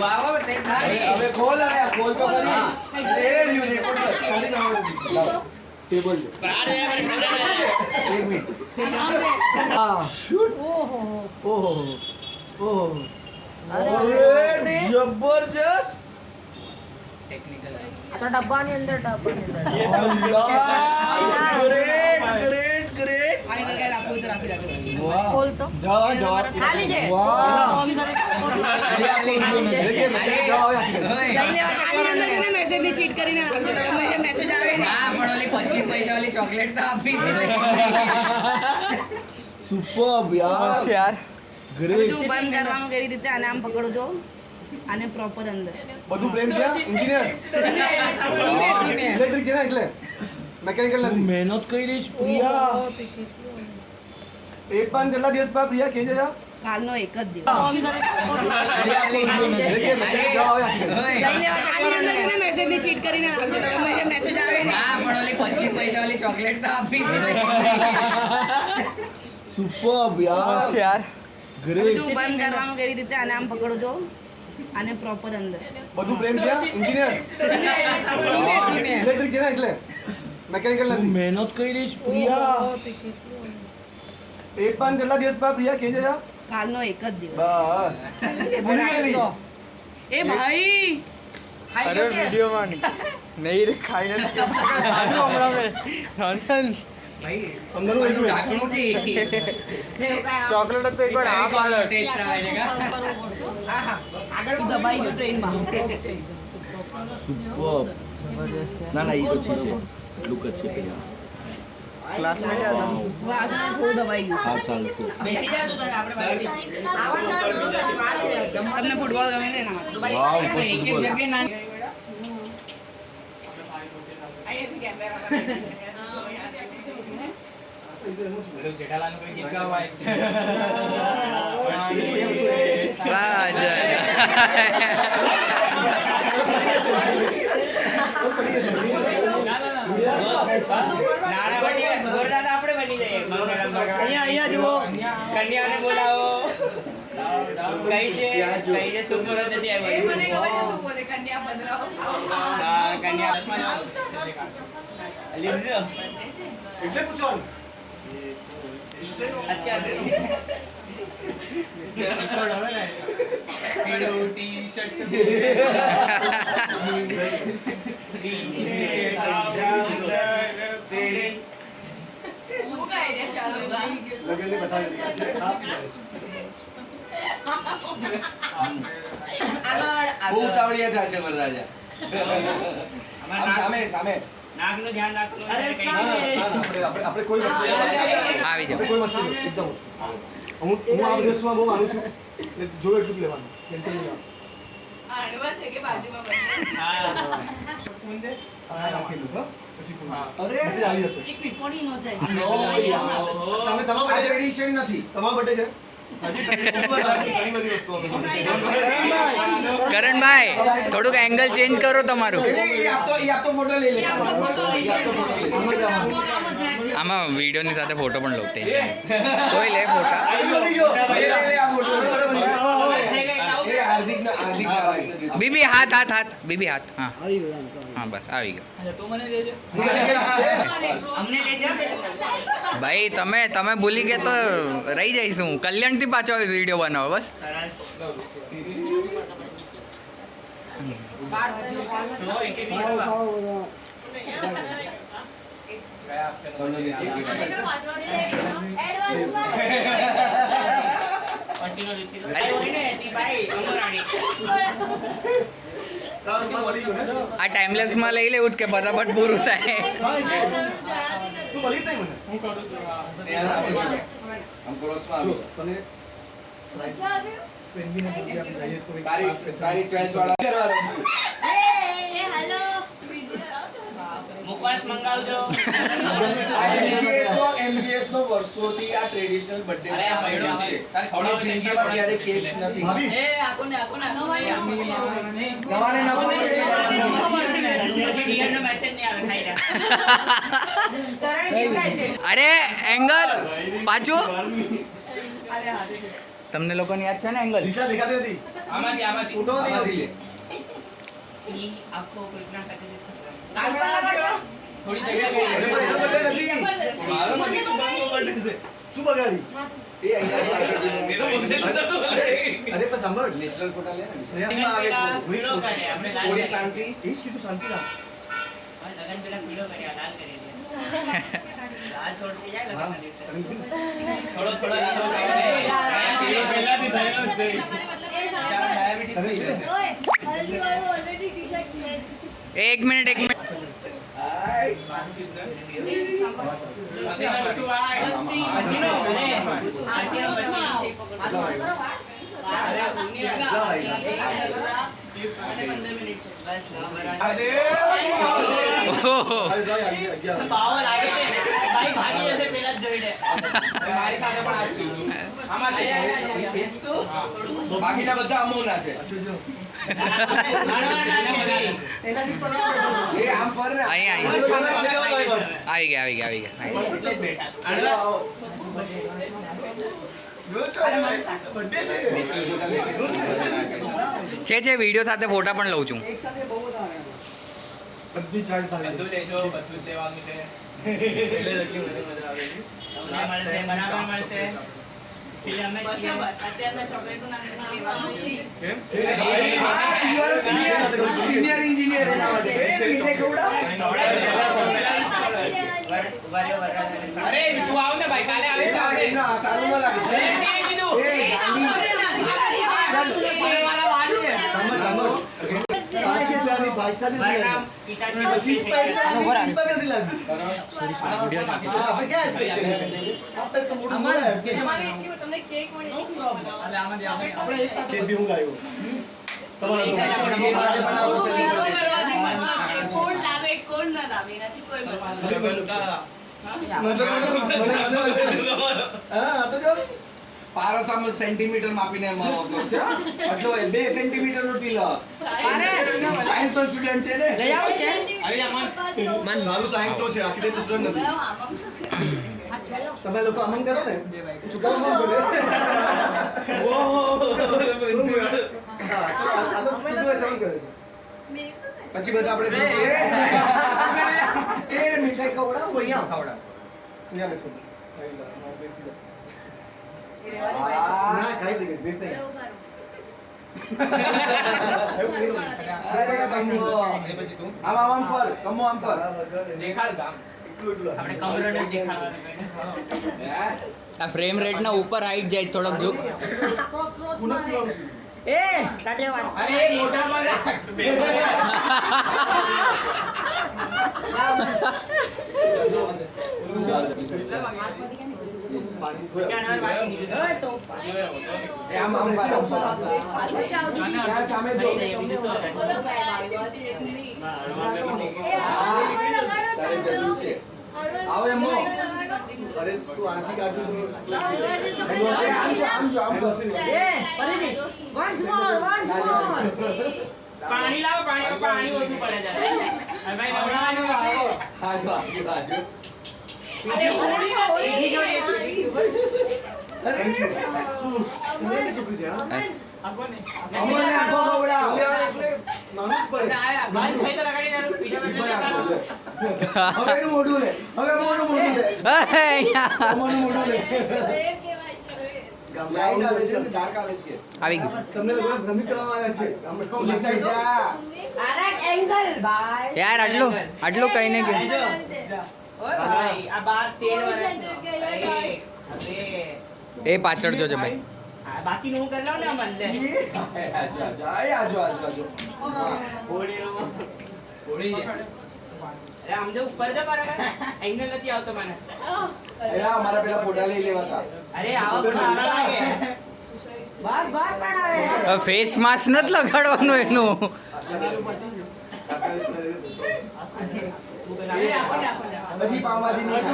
હવે ખોલ હવે આ ખોલ તો કરી એ રહ્યું રેકોર્ડ કર. લાવો. ટેબલ જો. એક મિનિટ હા ઓહો ઓહો ઓહો અરે જબરજસ્ત આ તો ડબ્બાની અંદર ડબ્બાની અંદર ગ્રેટ ગ્રેટ ગ્રેટ ખોલ તો જવા જવા ખાલી છે વાહ. મેસેજ આમ પકડો જો. આને પ્રોપર અંદર. બધું બ્લેમ છે એટલે? મેકેનિકલ મહેનત કરી રહી પ્રિયા. એક પાન કેટલા દિવસ બાદ પ્રિયા કે કાલનો એક જ દિવસ. આને આમ પકડજો આને પ્રોપર અંદર. બધું પ્રેમ છે ને એટલે? મેકેનિકલ નથી. મહેનત કરી પ્રિયા? એક પાંચ કેટલા દિવસ પ્રિયા કે કાલનો એક જ દિવસ. બસ. ભૂલી ગયેલી એ ભાઈ. અરે વિડીયોમાં નહીં. રે ખાઈને ખાધું હમણાં મે. રંજન ચોકલેટ તો એકવાર આ? આગળ દબાઈ ગયો ટ્રેનમાં ના ના એ તો છે છે. લુક જ છે પેલા ક્લાસમેટ હતા હવે આજે મને થોડું દબાઈ ગયું હા ચાલશે તમને ફૂટબોલ ગમે ને વાવ એક એક જગ્યાએ નાની અહીંયાથી કેમેરા અહીંયા અહીંયા જુઓ. કન્યાને બોલાવો. કઈ છે? કઈ છે? સુપરત નથી એ મને આવ્યો ખબર છે શું બોલે કન્યા પધરાવો હા કન્યા લીધો એટલે પૂછવાનું. અત્યારે. શીખવાડ ને. પીળો ટી શર્ટ શું કાંઈ રે ચાલો લગનની બતાવી રહ્યા છે. હા બહુ ઉતાવળિયા થશે વરરાજા આમ સામે સામે. નાકનું ધ્યાન રાખો અરે આપણે આપણે કોઈ વસ્તુ આવી જાવ કોઈ વસ્તુ એકદમ. હું. હું આ બધી બહુ માનું છું. એટલે જોવે એટલું જ લેવાનું. ટેન્શન નહીં લેવાનું. આડવા છે કે બાજુમાં બસ? હા. આ રાખેલું હો પછી ફોન. અરે! મેસેજ આવી જશે. એક મિનિટ પડી ન જાય. તમે તમારા આજે બર્થડે એડિશન નથી. તમારા બર્થડે છે? ઘણી બધી વસ્તુઓ અમે કરણભાઈ થોડુંક એંગલ ચેન્જ કરો તમારું. આમાં. વિડીયોની સાથે ફોટો પણ લો કોઈ લે ફોટા બીબી હાથ હાથ હાથ. બીબી હાથ. હા. હા બસ આવી ગયો. તું મને દેજો. અમને લેજો ભાઈ તમે તમે ભૂલી ગયા તો રહી જઈશું. કલ્યાણથી પાછો વીડિયો બનાવો બસ. સરસ તો રુચિ ભાઈ હોય ને એથી ભાઈ અમરાણી માં આ ટાઈમલેસમાં લઈ લેવું જ કે ફટાફટ પૂરું થાય. તું મળી જ નહીં મને હું સામે છું હમ ક્રોસમાં આવો તને પેન્ગવીને બોલવી આપી જઈએ તો તારી. તારી 12th વાળા મુખવાસ મંગાવજો. MGS નો વર્ષોથી આ ટ્રેડિશનલ બર્થડે બૈડો છે. હવે જિંદગીમાં ક્યારે કેક નથી. ભાભી, નવાને નવો પછી ડિયરનો મેસેજ નહીં. આવે ખાઈ રહ્યા અરે એંગલ પાછું. અરે હા તમને લોકોને યાદ છે ને એંગલ? દિશા દેખાતી હતી. આમાંથી આમાંથી. ફોટો નથી હતી. આખો કોઈકના પેકેજ થોડી જગ્યા નથી મારો નથી સુભાષનો છે. શું બગાડી એ અહીંયા મેરો birthday નતો. અરે પણ સાંભળ Natural photo લે ને. એમાં આવે છે. વીડિયો કરે, આપણે લાલ થોડી શાંતિ એ જ કીધું શાંતિ રાખ લગન પેલા પીળો કર્યા લાલ કરી દે લાલ છોડતી જાય લગન થોડો થોડો લીધો ખાઈને. પહેલાથી થયેલો જ છે. ચાલો, થઈ જશે. એક મિનિટ એક મિનિટ આય. હસીના બધું આય. હસીનો, અરે, હસીનો પછી. કેટલા વાગ્યા? વાગ્યા? બસ, ભાઈ, ભાગી જશે પેલા જ જોઈને. મારી સાથે પણ આવી એક તો બાકીના બધા અમોના છે. આમ. આવી ગયા. આવી ગયા. આવી ગયા. છે. છે. વીડિયો સાથે ફોટા પણ લઉં છું. બધી ચાર્જ થાય બધું લેજો બધું લેવાનું છે તમને મળશે બરાબર મળશે છેલ્લે અમે જ છીએ. સિનિયર એન્જિનિયર એના માટે અરે તું આવ ને ભાઈ કાલે આવે આવે સારું ન લાગે રૂપિયાની પૈસા બી વરનામ લાગી. પિતાશ્રી પચીસ પૈસાની ચિંતા બી નથી લાગી. આપણે આપણે ક્યાં કરીએ? આપણે તો મોટું બોલાય. કેક બી હું લાવ્યો. તમારા તો ના લાવે બનાવો કોઈ મતલબ મને- મને હા, તો જો. પારસ સેન્ટીમીટર માપીને બે સેન્ટીમીટર નો તિલક સાયન્સ નો સ્ટુડન્ટ છે ને? સાયન્સ નો છે નથી. તમે લોકો અમન કરો ને. પછી બધા આપણે એ. એ મીઠાઈ ખવડાવ. અહીંયા ખવડાવ. અહીંયા બેસો. ના ખાઈ ફ્રેમ રેટ ના ઉપર આવી જાય થોડોક પુનઃ એ અરે એ રાખ. આવો એમો અરે તું આંખી કાઢશું તો આમ જો આમ જો આમ ફર વન્સ મોર વન્સ મોર પાણી લાવો પાણી પાણી ઓછું પડે છે. અરે ભાઈ આજો આજો અરે ઓલી તમે આવે ગયું તમને ભ્રમિત છે યાર આટલું આટલું કઈ ને. કે ભાઈ આ બાર તેર વર્ષ એ પાછળ જોજે ભાઈ બાકી નું કરી લો ને અમલ લે. આજો આજો આય આજો આજો આજો. હોળીનું. હોળી. અરે આમ જો ઉપર જો પર અહીંનો નથી આવતો મને. એલા અમારા પેલા ફોટા લઈ લેવાતા. અરે આવો સારા લાગે. બાર બાર પણ આવે ફેસ માસ્ક નથી લગાડવાનું એનું. પછી પાવભાજી નહીં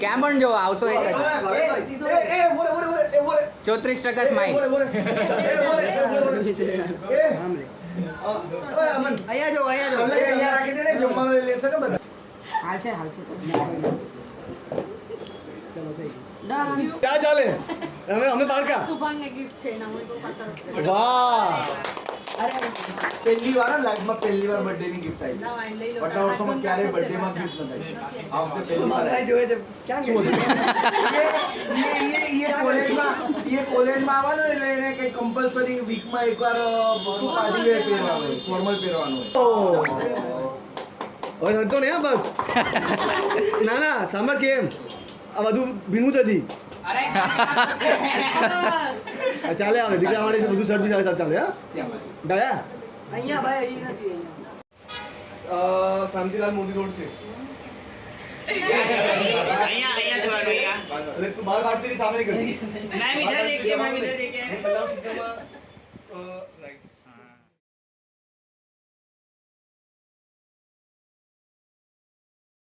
ક્યાં પણ જો આવશો એક. ચોત્રીસ ટકા અમન. અહીંયા જો અહીંયા જો. અહીંયા રાખી દે ને લેશે ને બધા. ક્યાં ચાલે? અમે અમે તારકા સુભાંગને ગિફ્ટ છે ના હું વાહ. અરે પહેલી વાર લાઈફમાં પહેલી વાર બર્થડે ની ગિફ્ટ આવી આટલા વર્ષોમાં ક્યારે બર્થડે માં ગિફ્ટ ન આ વખતે પહેલી વાર. આવી જોવે છે? ક્યાં યે યે કોલેજમાં યે કોલેજમાં આવવાનું એટલે એને કે કમ્પલસરી વીકમાં એકવાર પાર્ટી વેર પહેરવાનું. ફોર્મલ પહેરવાનું હોય. રડતો ને બસ. ના ના સાંભળ કેમ આ બધું ભીનું જ હજી આ ચાલે આવે દીકરા વાળી છે બધું સર્વિસ આવે સાહેબ ચાલે હા ત્યાં ગયા અહીંયા ભાઈ અહીં નથી અહીંયા અ, શાંતિલાલ મોદી રોડ છે અહીંયા અહીંયા જોવાનું અહીંયા એટલે તું બહાર કાઢતી રહી, સામે નહીં